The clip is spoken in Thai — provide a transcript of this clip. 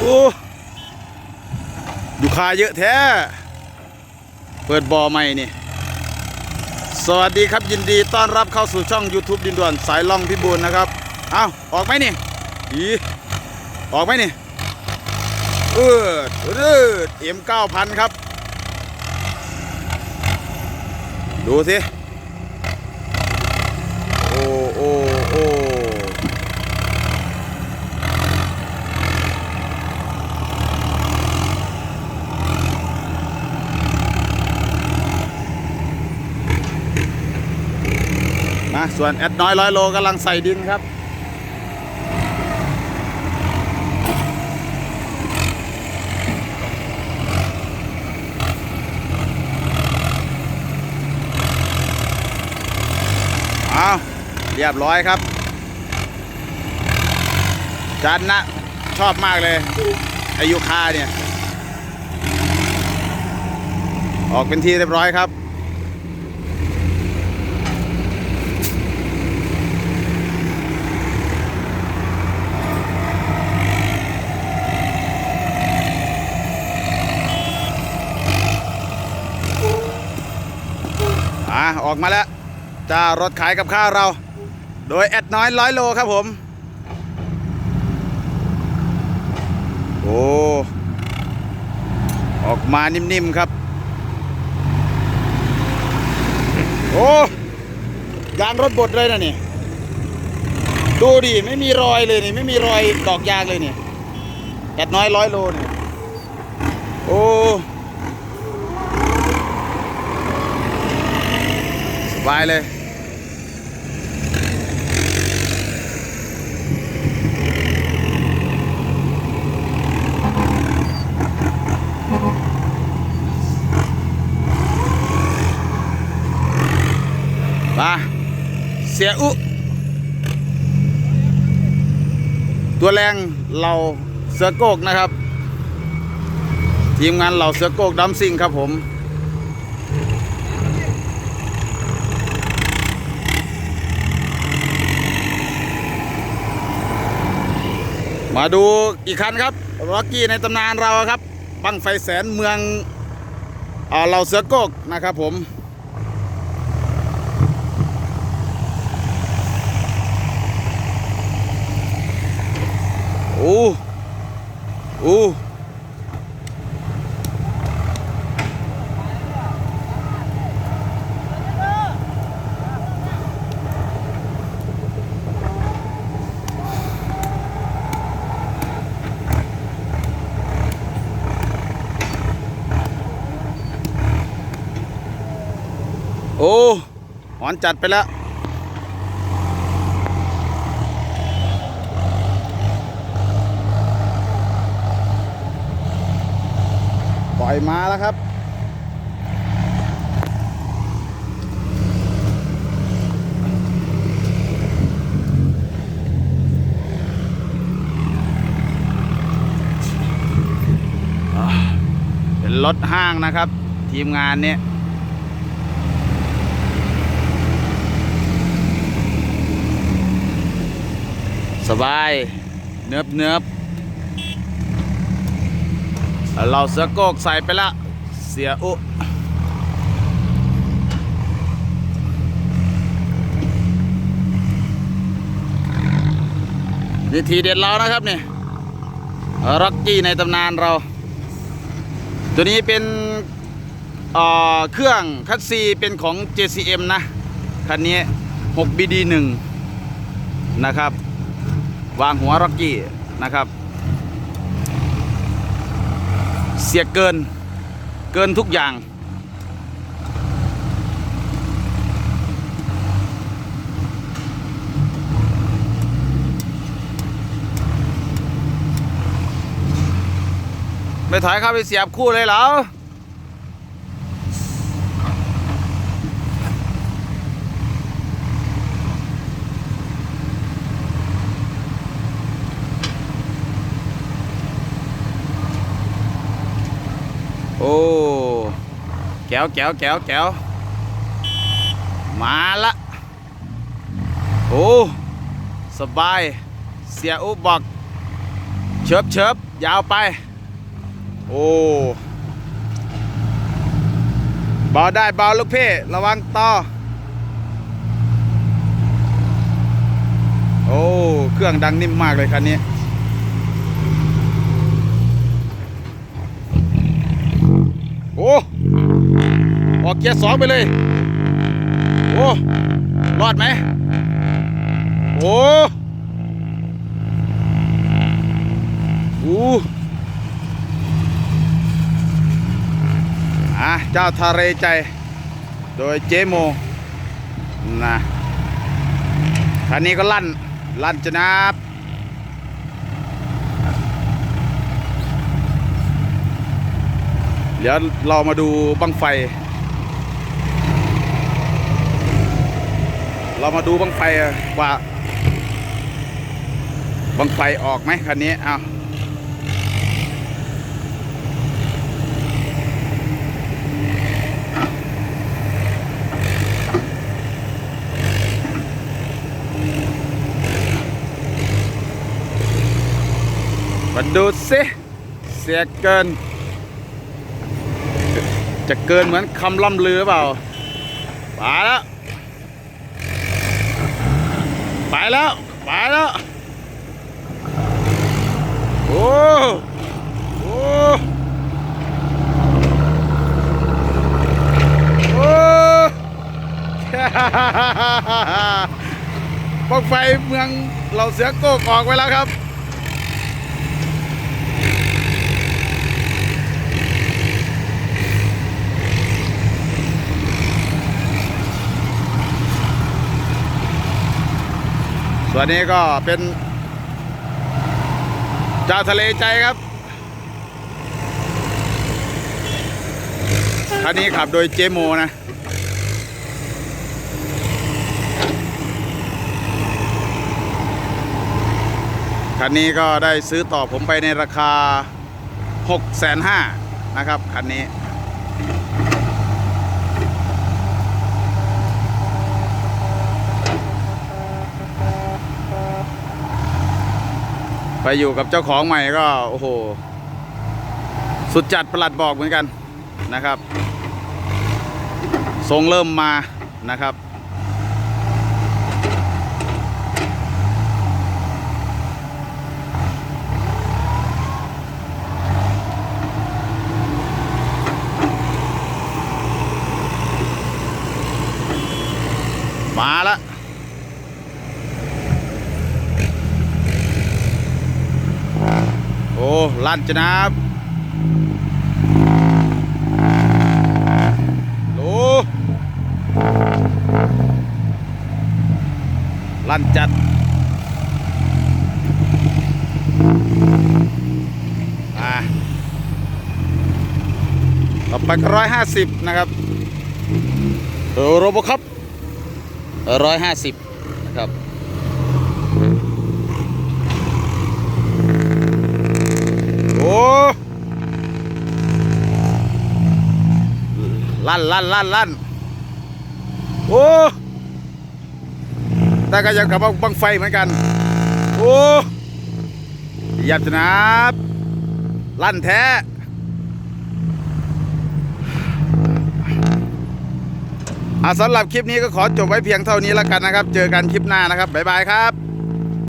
โอ้ดูคาเยอะแท้ เปิดบ่อใหม่นี่ สวัสดีครับยินดีต้อนรับเข้าสู่ช่อง YouTube ดินด่วนสายล่องพิบูลนะครับ เอาออกไหมนี่อีออกไหมนี่ เออเออเอ็มเก้าพันครับ ดูสิ โอ้โอ้โอ้ มาส่วนแอดน้อยร้อยโลกำลังใส่ดินครับ เอาเรียบร้อยครับจันนะ ชอบมากเลยอายุคาเนี่ย ออกเป็นที่เรียบร้อยครับ ออกมาแล้วจ้ารถขายกับข้าวเรา โดยแอดน้อยร้อยโลครับผม โอ้ออกมานิ่มๆครับ โอ้ยางรถบดเลยนะนี่ ดูดิ ไม่มีรอยเลยนี่ ไม่มีรอยดอกยางเลยนี่แอดน้อยร้อยโลนี่ โอ้ บายเลยมาเสียอุ ตัวแรงเราเสือโกกนะครับ ทีมงานเราเสือโกกดัมซิงครับผม มาดูอีกคันครับร็อกกี้ในตำนานเราครับบังไฟแสนเมืองเอ่อเราเสือโกกนะครับผมโอ้โอ้ โอ้หอนจัดไปแล้ว ปล่อยมาแล้วครับเป็นรถห้างนะครับ ทีมงานเนี่ย สบาย เนิบเนิบเราเสือโกกใส่ไปละ เสียอุนี่ทีเด็ดเรานะครับนี่ร็อกกี้ในตำนานเรา ตัวนี้เป็นเเครื่องคัสซีเป็นของ JCM นะ คันนี้ 6BD1 นะครับ วางหัวร็อกกี้นะครับ เสียเกินเกินทุกอย่าง ไม่ถอยเข้าไปเสียบคู่เลยเหรอ โอ้แก้วแก้วแก้วแก้วมาละโอ้สบาย เสียอุบอกเชิบเชิบยาวไป โอ้เบาได้เบาลูกพี่ ระวังต่อ โอ้ เครื่องดังนิ่มมากเลยคันนี้ โอ้ออกเกียร์สองไปเลย โอ้รอดไหมโอ้อู้อะเจ้าทะเลใจ โดยเจโมนะคันนี้ก็ลั่น ลั่นจะนับ เดี๋ยวเรามาดูบังไฟ เรามาดูบังไฟว่าบังไฟออกไหมคันนี้เอามาดูสิเสียเกิน จะเกินเหมือนคำล่ำลือเปล่าไปแล้วไปแล้วไปแล้วโอ้โอ้โอ้ปลักไฟเมืองเราเสือโกกออกไปแล้วครับ ส่วนนี้ก็เป็นเจ้าทะเลใจครับคันนี้ขับโดยเจโมนะ คันนี้ก็ได้ซื้อต่อผมไปในราคา 6 5 0 0 0นะครับ คันนี้ ไปอยู่กับเจ้าของใหม่ก็โอ้โห สุดจัดประหลัดบอกเหมือนกันนะครับ ทรงเริ่มมานะครับ มาแล้ว โอ้ ลั่นจะนับโลลั่นจัดอ่าต่อไปก็ร้อยห้าสิบนะครับเออโรบครับร้อยห้าสิบนะครับ โอ้ลั่นลั่นลั่นลั่นโอ้แต่ก็ยังกับบังไฟเหมือนกัน โอ้ยับจะนับลั่นแท้อะสำหรับคลิปนี้ก็ขอจบไว้เพียงเท่านี้แล้วกันนะครับ เจอกันคลิปหน้านะครับ บ๊ายบายครับ